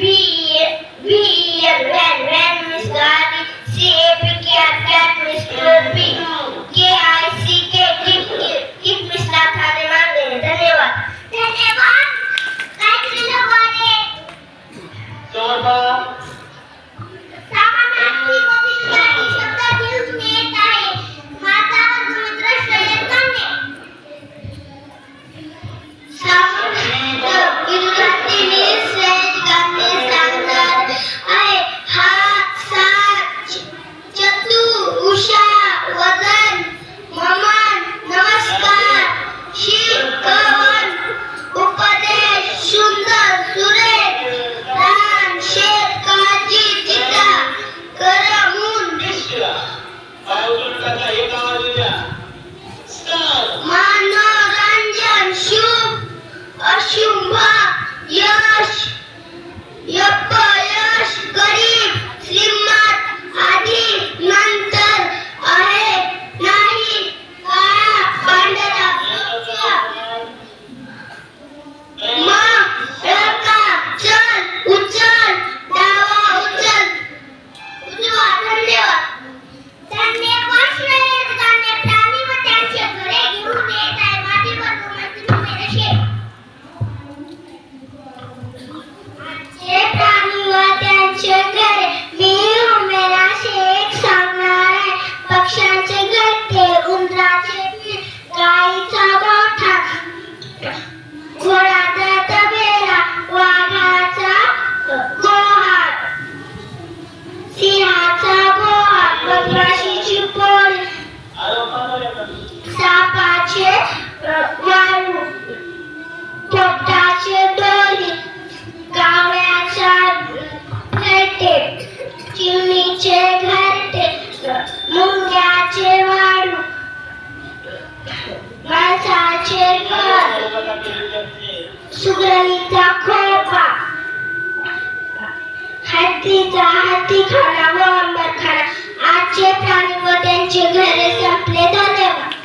B, B, when, when, Miss Garvey, C, A, P, Cat, Cat, Miss Kirby. అట్లా मुंग्याचे वाळू माणसाचे घर सुगरणीचा हत्तीचा हत्ती खाना मोहम्मद खाना आजचे प्राणी व त्यांचे घरे संपले धन्यवाद.